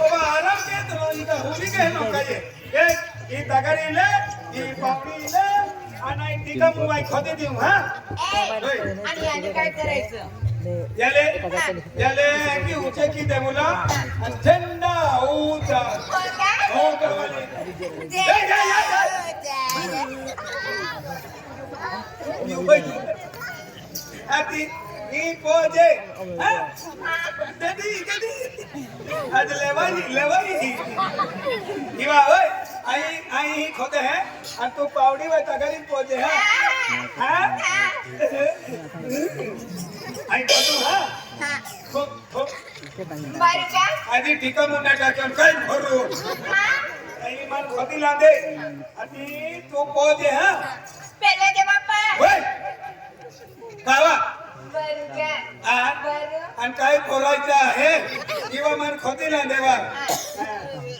बाबा आराम के तुला इथं होली काय नकाये ए ही तगारी इले ही पापडी इले आणि टिका मुवाई खोदे देऊ हा आणि आणि काय करायचं याले याले की उचे की दे मुला आणि थंड ऊचा हो का? हो करवाले जे- ए, या, या, या. ही पोजे हा ददी ददी आज लेवाई लेवाई हिवा होय आई आई ही खोदे है आणि तू पावडी व तगारी पोजे हा हा आई खोदू हा हा. खो खो बरं का? आधी ठिका मुंडा टाकून काय भरू? आई मन खोदी लांदे आणि तू पोजे हा पेले दे बाप्पा. हा बरं. आणि काय बोलायचं आहे किंवा मन खोदी ना देवा दे.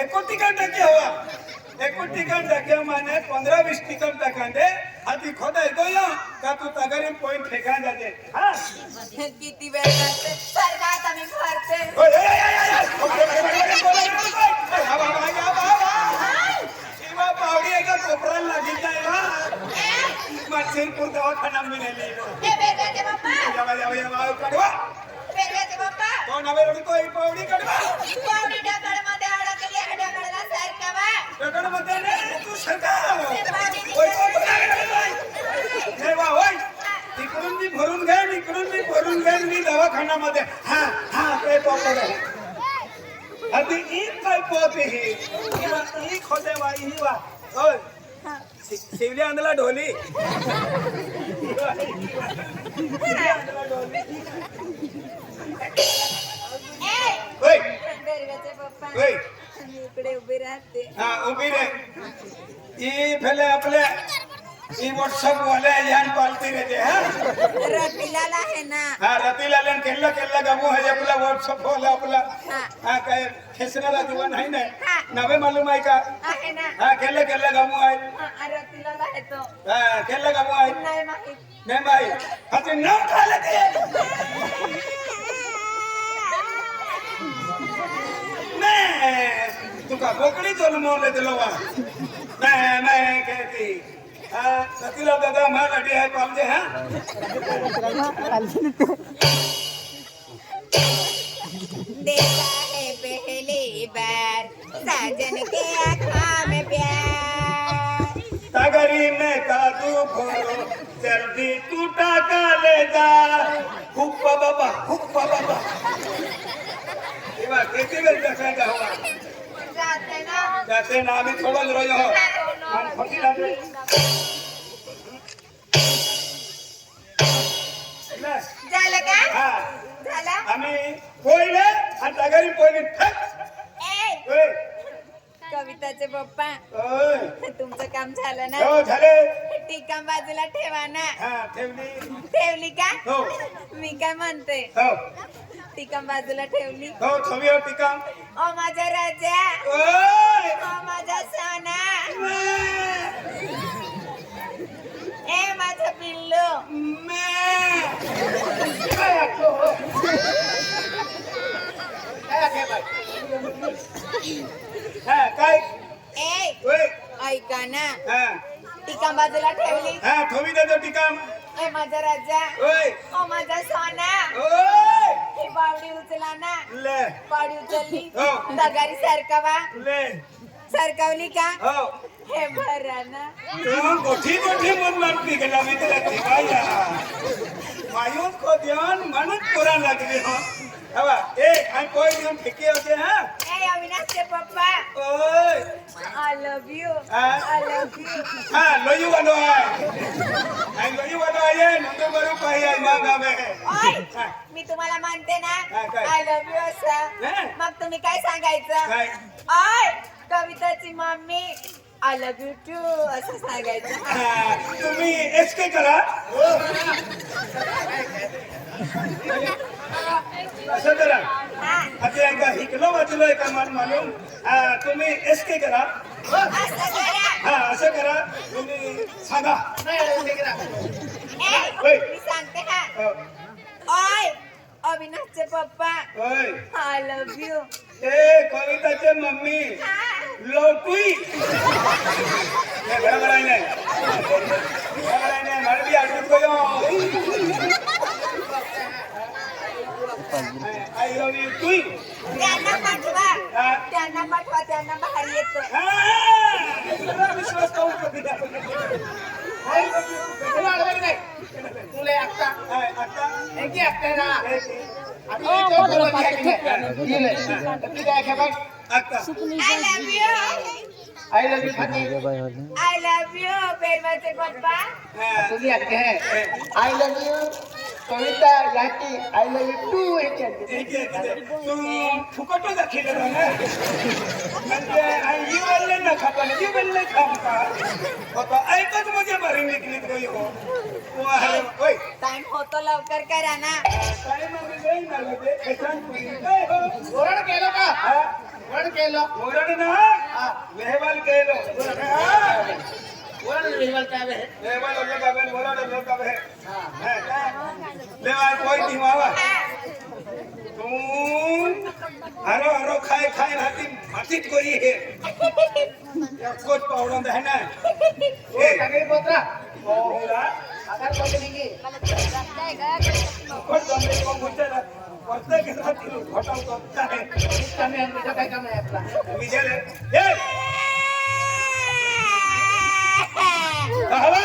एकूण ठिकाण टाके हवा एकूण ठिकाण टाके माने पंधरा वीस ठिकाण टाकांदे आधी खोदा येतो या का तू तगारी पॉइंट ठेकाण जाते हा किती वेळ लागते सारखा आता मी भरते ओय, ओय, ओय, ओय, ओय. ओय, ओय, ओय, ओय, ओय, ओय, ओय. ओय, हा, हा, हा, हा, हा, हा. किंवा पावडी एका कोपऱ्याला लागली जाय मानसिंगपूर दवाखाना मिळाली. पेले दे बाप्पा. यावा यावा यावा कडवा बाप्पा. कोण हवे रडतो ही पावडी कडवा पावडी ढगाळमध्ये अडकली आहे, ढगाळाला सारखावा. दगडमध्ये नाही, तू सरकार. ओय, ओय, वा, मी भरून घेईन इकडून मी भरून घेईन मी दवाखान्यामध्ये. हा हा ते पॉपर आधी ईद काय ही? वा, ही वा ही वा. ओय शिवली आणला ढोली. इकडे उभी राहते. हा उभी रे. ही फेले आपले ही व्हॉट्सअप वाले यान पालती रे ते हा रतिलाल आहे ना हा रतीला लेन केल्ला केल्ला गामू है आपला व्हॉट्सअप वाला आपला हा. हा काय खेसणारा दिवा नाही ना हा. नवे मालूम आहे का आहे ना हा केल्ला केल्ला गामू आहे हा, रतिलाल आहे तो हा केल्ला गामू आहे नाही ಸತಿಲ ದಾದಾ ಮಾಡ ಅಡಿ ಆಯ್ತು ಅಲ್ದೆ देखा है पहली बार साजन के आँखों में प्यार। तगरी में काजू भरो जल्दी टूटा का ले जा हुप्पा बाबा। हुप्पा बाबा। इवा कैसे कर सकता हुआ? जाते ना। जाते ना भी थोड़ा रोयो झालं का? हा. झालं? आम्ही पोहिले आणि तगरी पोहिले. ठक. ए. ओय, कविताचे पप्पा. तुमचं काम झालं ना? हो झाले. टीका बाजूला ठेवा ना. हा ठेवली. ठेवली का? हो. मी काय म्हणते? हो टीका बाजूला ठेवली हो ठेवी हो टिका ओ माझा राजा ओय ओ माझा सोना ए माझं पिल्लू काय ए ओय ऐका ना हा टीका बाजूला ठेवली हा ठेवी देतो टिका ए माझा राजा ओय ओ माझा सोना ओय ही बावडी उचला ना. ले. बावडी उचलली. हो. सारखावा. ले. सरकावली का? हो. हे भरा ना. तू गोठी गोठी मन मारती गेला मी तुला ठेवाया मायूस को ध्यान मनच पुरा लागली हो. आय लव्ह यू हा लोई वालो आहे आणि लोई वालो आहे नंतर बरू काही आहे मग आवे ओय मी तुम्हाला म्हणते ना? हा, काय? आय लव्ह यू असं. हा. मग तुम्ही काय सांगायचं? काय? ओय कविताची mummy I love you too असं सांगायचं. हा, तुम्ही एस के करा. असं करा. हा आता एकदा हिकलो वाचलोय का मान हा, तुम्ही एस के करा. हा असं करा. तुम्ही सांगा. हा. ओय अविनाशचे पप्पा. होय. आय लव्ह यू ए कविताचे मम्मी. ये बराबर आहे नाही. बराबर आहे नाही. मला बी आठवत गयो आय लव यू क्वीन त्यांना पाठवा त्यांना पाठवा त्यांना बाहेर येत विश्वास करू शकत तुला आता आता थँक्यू आता ना I love you I love you बेरवाचे papa I love you Kavita याकी I love you too फुकटच केलं म्हणजे यू बोलले ना खाता यू बोलले खाता होता ऐकच म्हणजे भरी निघली गई हो। टाइम होतो लवकर करा ना टाइम आम्ही गई ना लगे खेचान ओरड केलं का? ओरड केलं ओरड ना? वेहवाल केलं ओरड वेहवाल काय वेहवाल ओरड काय वेहवाल ओरड काय वेहवाल લેવા કોઈ દી માવા તું હારો હારો ખાય ખાય હાથી હાથી કરી હે કોચ પાવડો દે ને એ કગે પોતરા ઓરા આધાર કોડ દેંગે કોડ દોને કો મુચરા વર્તે કે સાથી ઘટાવ કરતા હે તમે એમ બીજા કઈ કામ નહી આપલા બીજા લે એ હવે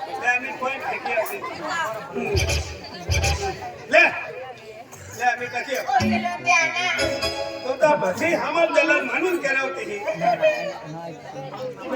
गेलं हातात मारायला. हातात आता आता शिकता पहिली आहे नाही तू काय बोललो आहे मारत होतो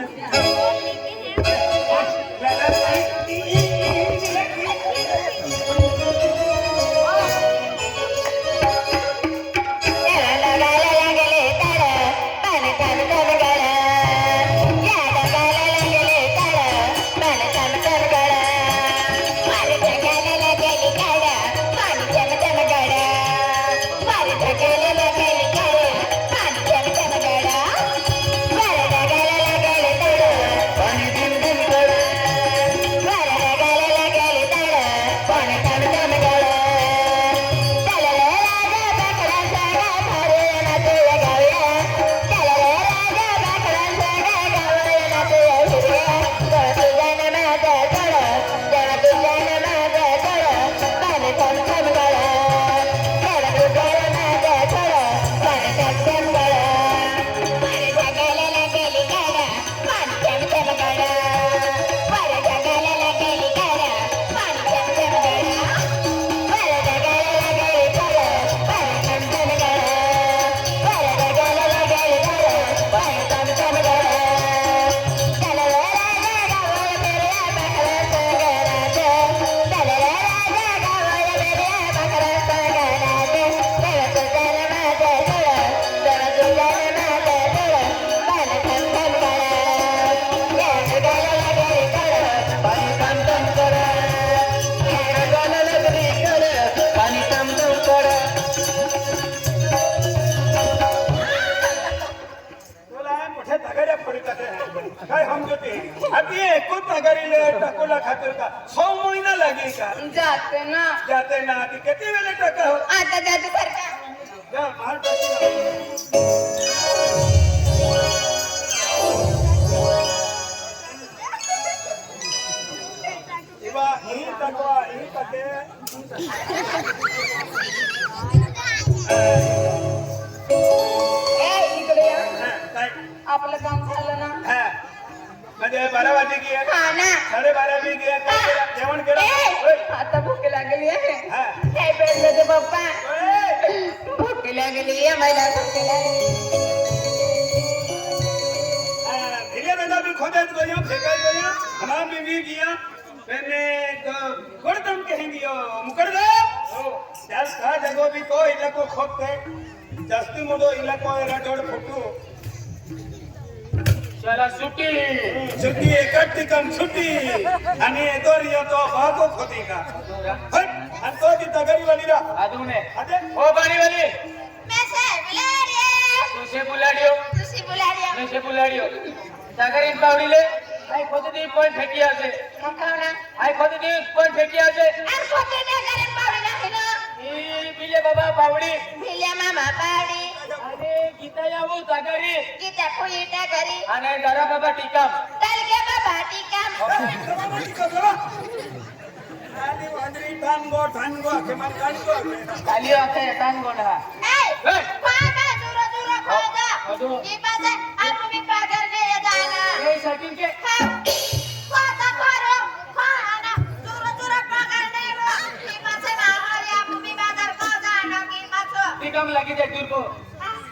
जाते ना आती कितने वेले टका हो? आता जाते सरका जा मार ए इकडे या. म्हणजे बारा वाजे की हा ना. साडेबारा मी की जेवण केलं? आता भूक लागली आहे. काय पेरलं ते पप्पा. भूक लागली आहे मला भूक लागली खोदत गयो फेंकल गयो हमारा बीवी किया मैंने गोड़दम कहेंगे यो मुकर दो. हो. जस था जगो भी तो इलको खोद के जस्ती मुडो इलको रटोड़ फुटू. चला सुट्टी छुट्टी एकट ठिकाण छुट्टी आणि दोरी तो भागो खोती का हट आणि तो ती तगरी वाली रा आदुने अरे ओ बारी वाली मैं से बुलारिया तू से बुलाडियो तुसी बुलारिया मैं से बुलाडियो सागरीन पावडीले आय खोददी पण फेकी आसे मकावना आय खोददी पण फेकी आसे আর কত না করে পাউডি না হলো ई बिले बाबा पावडी ভিলে মামা পাউডি ગીતાયાવું તગરી ગીતા કોઈ તગરી અને દરા બાબા ટીકમ તલકે બાબા ટીકમ આની વાંદરી તાંગો તાંગો કે મન તાંગો ખાલી આતે તાંગો ના એ પાગા દૂર દૂર પાગા ઈ પાસે આપ ભી પાગલ ને જાના એ સકિન કે પાતા કરો ખાના દૂર દૂર પાગલ ને ઈ પાસે મારો આપ ભી પાગલ કો જાનો કે મત ટીકમ લગી દે દૂર કો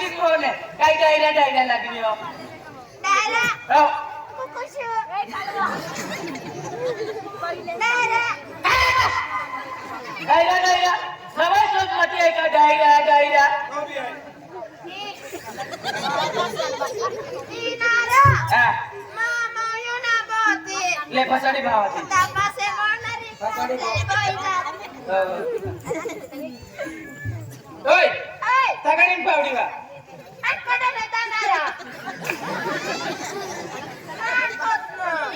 थाकीच कोण आहे काय डायऱ्या डायऱ्या लागली हो डायऱ्या डायऱ्या सवय सोच मती आहे का डायऱ्या डायऱ्या दिनारा हा मामा युना बोती ले फसाडी भावाची ओय सगळीन पावडी बा अटकोडे नेता नारा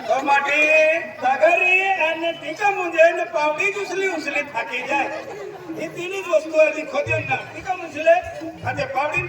तो माटी तगरी आणि टिका म्हणजे न पावडी दुसरी उचली थाकी जाय. ही तिन्हीच वस्तू आधी खोदून ना. टिका उचले आता पावडी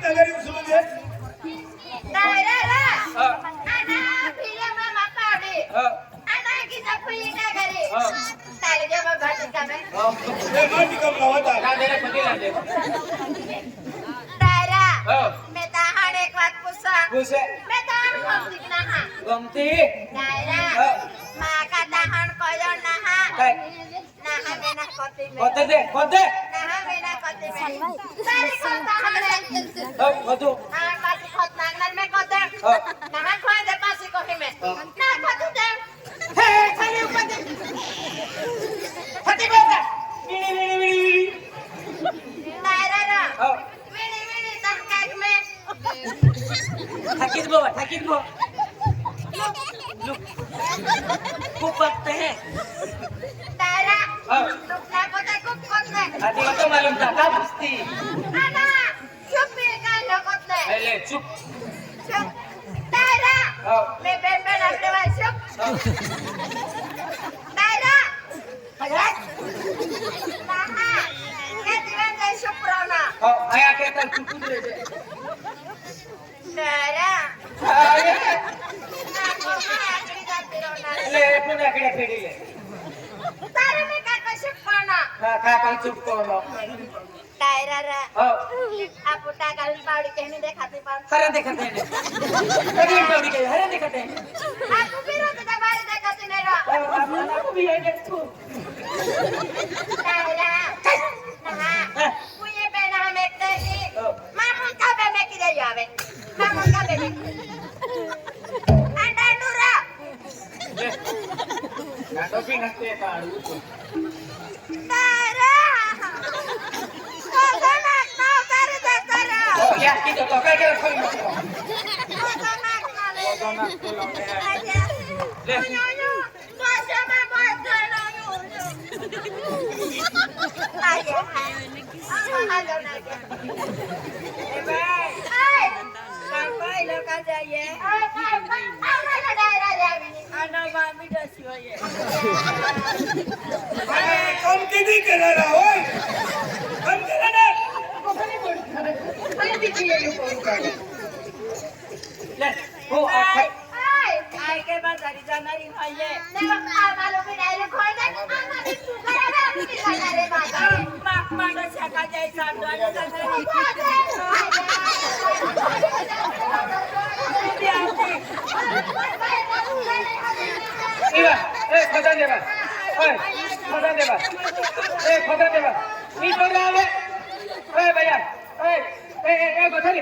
તને એક વાત પૂછા. પૂછે. મે તારું ગમતી કે ના હા. ગમતી? ડાયરા માં દાહણ કયો ના હા. ના હા મે ના કોતે મે કોતે દે કોતે ના હા મે ના કોતે મે તારી કો દાહણ લે હો કોતો હા પાછી કોત નાંગન મે કોતે ના હા ખોય દે પાછી કોહી મે. ના કોતો દે आया क्या कर तू कूद रहे थे सारा। अरे ले तू नकड़े फेडी ले। तारे में का कशे कोणा का का का चुप कोणो हाँ, टायरा रा। हो। आप उठा गाली पावड़ी कहने देखाते पान हरे देखाते हैं। कभी पावड़ी के हरे देखाते हैं। आप भी रोते का बाल देखाते नहीं रा। हाँ, आप भी है तू। टायरा। हाँ। యాభై నా Sampai lo kaja ye. Hai, hai, hai. Apa lo daerah dia ini? Anak mami dah siwa ye. अरे कम किती केलेला होय कम केलं ना Ayo केलेली करू का ले, हो आ, खाय. आय काय काय बाजारी जाणारी नाहीये तेव्हा आम्हाला मी डायरेक्ट खोल दे आम्हाला तू करायला किती जाणार आहे माझ्या ए देवा ओय देवा ए खदा देवा मी तो आले. ए भैया. ओय ए ए ए गोथरी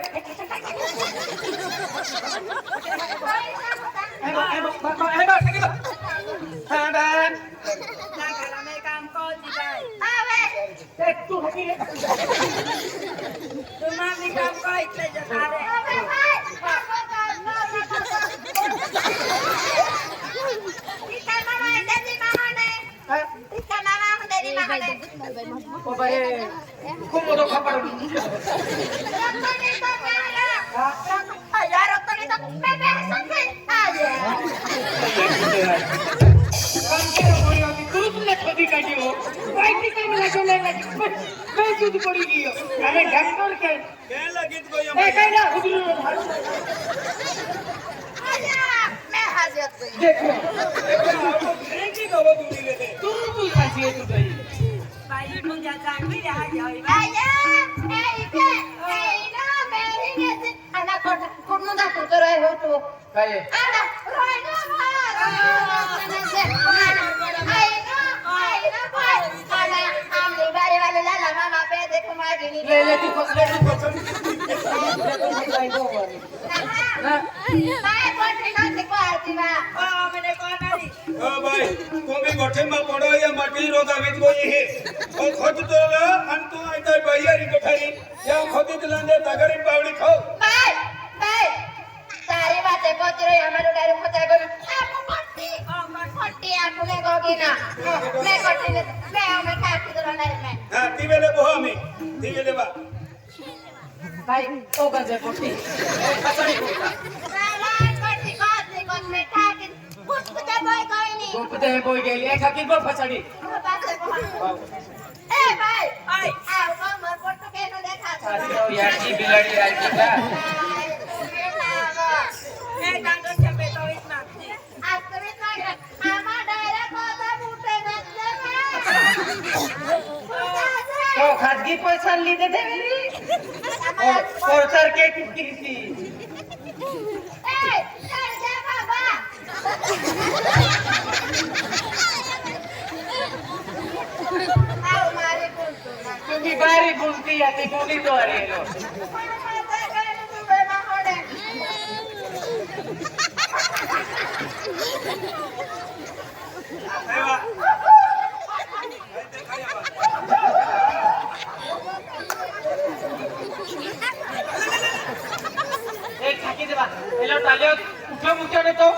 हे काम डॉक्टर काय लगीत गो ए. काय ना. उधळून देखो की गवत उडीले ते तू तू आहे तू काही बाई तुझ्या चांगली राहायची होय बाई. कुठून दाखल कराय होतो काय? आहे? ले ले तू ले तू पसंद ले तू भाई को बोल ना भाई बोल ना ते को आती बा ओ मैंने को नहीं ओ भाई तू भी गोठे में पड़ो या मटी रो दा वेत कोई है ओ खुद तो लो अन तू आई तो भैया री कोठारी या खुद ही दिलाने तगरी पावड़ी खाओ भाई भाई सारी बातें को तेरे हमारे डायरी को तय कर आपको पट्टी ओ मैं पट्टी आपको ले गोगी ना मैं पट्टी ले मैं मैं खाती तो ना मैं हाँ तीवे ले बोहो में दिवे देवा काय ओ गजे पोटी कसडी गुपते बोई गेली ए खाकी बो फसडी ए भाई आई आ मर पोट के नो देखा यार बिलाड़ी राजी ખાનગી પૈસા લીધે છે કોર્સર કે કિસી બીમારી ભૂલતી હતી બોલી દોરેલો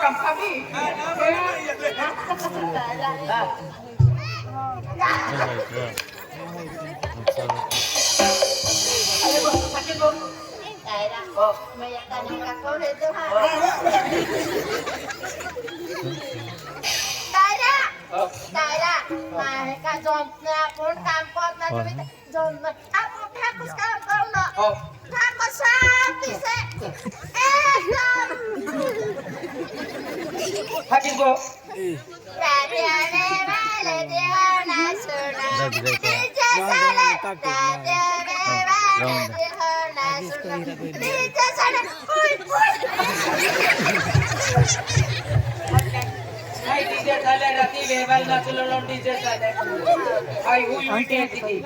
কামকামি Jom, nak pun jom, apa tak kau sekarang kau nak? Tak kau sapi sek. হাকির গো I will be taking.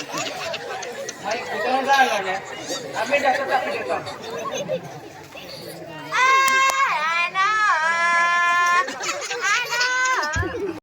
আমি ডাক্তার আপনি দেখুন আনা আনা